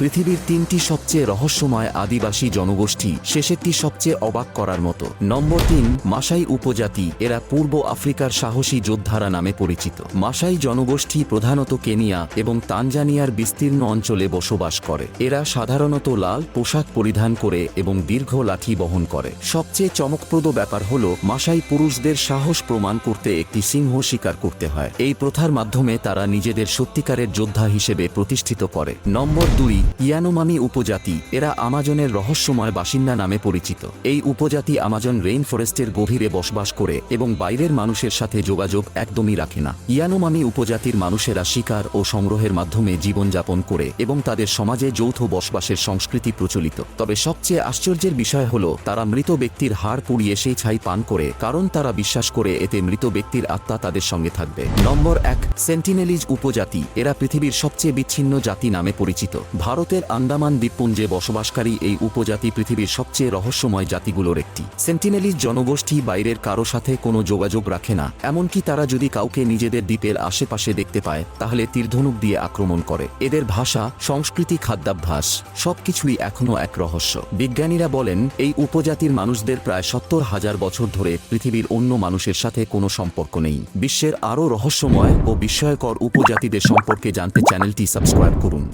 পৃথিবীর তিনটি সবচেয়ে রহস্যময় আদিবাসী জনগোষ্ঠী শেষেরটি সবচেয়ে অবাক করার মতো। নম্বর তিন মাসাই উপজাতি। এরা পূর্ব আফ্রিকার সাহসী যোদ্ধারা নামে পরিচিত। মাসাই জনগোষ্ঠী প্রধানত কেনিয়া এবং তানজানিয়ার বিস্তীর্ণ অঞ্চলে বসবাস করে। এরা সাধারণত লাল পোশাক পরিধান করে এবং দীর্ঘ লাঠি বহন করে। সবচেয়ে চমকপ্রদ ব্যাপার হল মাসাই পুরুষদের সাহস প্রমাণ করতে একটি সিংহ শিকার করতে হয়। এই প্রথার মাধ্যমে তারা নিজেদের সত্যিকারের যোদ্ধা হিসেবে প্রতিষ্ঠিত করে। নম্বর দুই ইয়ানোমামি উপজাতি, এরা আমাজনের রহস্যময় বাসিন্দা নামে পরিচিত। এই উপজাতি আমাজন রেইন ফরেস্টের গভীরে বসবাস করে এবং বাইরের মানুষের সাথে যোগাযোগ একদমই রাখে না। ইয়ানোমামি উপজাতির মানুষেরা শিকার ও সংগ্রহের মাধ্যমে জীবনযাপন করে এবং তাদের সমাজে যৌথ বসবাসের সংস্কৃতি প্রচলিত। তবে সবচেয়ে আশ্চর্যের বিষয় হল, তারা মৃত ব্যক্তির হাড় পুড়িয়ে সেই ছাই পান করে, কারণ তারা বিশ্বাস করে এতে মৃত ব্যক্তির আত্মা তাদের সঙ্গে থাকবে। নম্বর এক, সেন্টিনেলিজ উপজাতি, এরা পৃথিবীর সবচেয়ে বিচ্ছিন্ন জাতি নামে পরিচিত। ভারতের আন্দামান দ্বীপপুঞ্জে বসবাসকারী এই উপজাতি পৃথিবীর সবচেয়ে রহস্যময় জাতিগুলোর একটি। সেন্টিনেলিজ জনগোষ্ঠী বাইরের কারও সাথে কোনো যোগাযোগ রাখে না, এমনকি তারা যদি কাউকে নিজেদের দ্বীপের আশেপাশে দেখতে পায়, তাহলে তীরধনুক দিয়ে আক্রমণ করে। এদের ভাষা, সংস্কৃতি, খাদ্যাভ্যাস, সবকিছুই এখনও এক রহস্য। বিজ্ঞানীরা বলেন, এই উপজাতির মানুষদের প্রায় সত্তর হাজার বছর ধরে পৃথিবীর অন্য মানুষের সাথে কোনো সম্পর্ক নেই। বিশ্বের আরও রহস্যময় ও বিস্ময়কর উপজাতিদের সম্পর্কে জানতে চ্যানেলটি সাবস্ক্রাইব করুন।